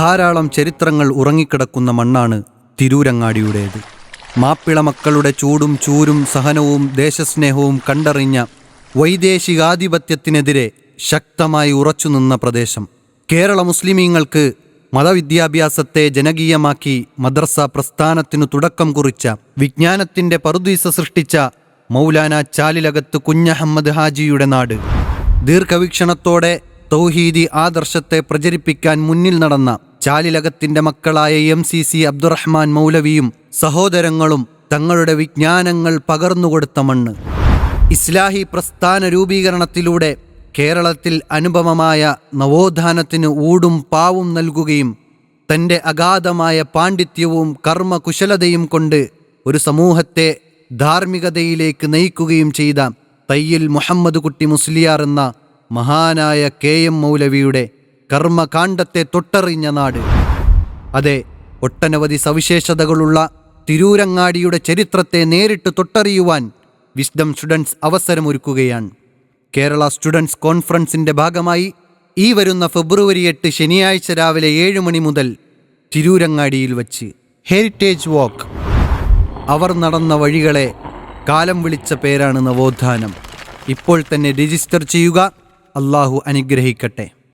ധാരാളം ചരിത്രങ്ങൾ ഉറങ്ങിക്കിടക്കുന്ന മണ്ണാണ് തിരൂരങ്ങാടിയുടേത്. മാപ്പിള മക്കളുടെ ചൂടും ചൂരും സഹനവും ദേശസ്നേഹവും കണ്ടറിഞ്ഞ വൈദേശികാധിപത്യത്തിനെതിരെ ശക്തമായി ഉറച്ചുനിന്ന പ്രദേശം. കേരള മുസ്ലിമീങ്ങൾക്ക് മതവിദ്യാഭ്യാസത്തെ ജനകീയമാക്കി മദ്രസ പ്രസ്ഥാനത്തിനു തുടക്കം കുറിച്ച വിജ്ഞാനത്തിന്റെ പറുദീസ സൃഷ്ടിച്ച മൗലാന ചാലിലകത്ത് കുഞ്ഞഹമ്മദ് ഹാജിയുടെ നാട്. ദീർഘവീക്ഷണത്തോടെ തൗഹീദി ആദർശത്തെ പ്രചരിപ്പിക്കാൻ മുന്നിൽ നടന്ന ചാലിലകത്തിന്റെ മക്കളായ എം സി സി അബ്ദുറഹ്മാൻ മൗലവിയും സഹോദരങ്ങളും തങ്ങളുടെ വിജ്ഞാനങ്ങൾ പകർന്നുകൊടുത്ത മണ്ണ്. ഇസ്ലാഹി പ്രസ്ഥാന രൂപീകരണത്തിലൂടെ കേരളത്തിൽ അനുപമമായ നവോത്ഥാനത്തിന് ഊടും പാവും നൽകുകയും തന്റെ അഗാധമായ പാണ്ഡിത്യവും കർമ്മകുശലതയും കൊണ്ട് ഒരു സമൂഹത്തെ ധാർമ്മികതയിലേക്ക് നയിക്കുകയും ചെയ്ത തയ്യിൽ മുഹമ്മദ് കുട്ടി മുസ്ലിയാർ എന്ന മഹാനായ കെ എം മൗലവിയുടെ കർമ്മകാണ്ഡത്തെ തൊട്ടറിഞ്ഞ നാട്. അതെ ഒട്ടനവധി സവിശേഷതകളുള്ള തിരൂരങ്ങാടിയുടെ ചരിത്രത്തെ നേരിട്ട് തൊട്ടറിയുവാൻ വിസ്ഡം സ്റ്റുഡൻസ് അവസരമൊരുക്കുകയാണ്. കേരള സ്റ്റുഡൻസ് കോൺഫറൻസിന്റെ ഭാഗമായി ഈ വരുന്ന ഫെബ്രുവരി എട്ട് ശനിയാഴ്ച രാവിലെ ഏഴ് മണി മുതൽ തിരൂരങ്ങാടിയിൽ വച്ച്. ഹെറിറ്റേജ് വാക്ക്. അവർ നടന്ന വഴികളെ കാലം വിളിച്ച പേരാണ് നവോത്ഥാനം. ഇപ്പോൾ തന്നെ രജിസ്റ്റർ ചെയ്യുക. അള്ളാഹു അനുഗ്രഹിക്കട്ടെ.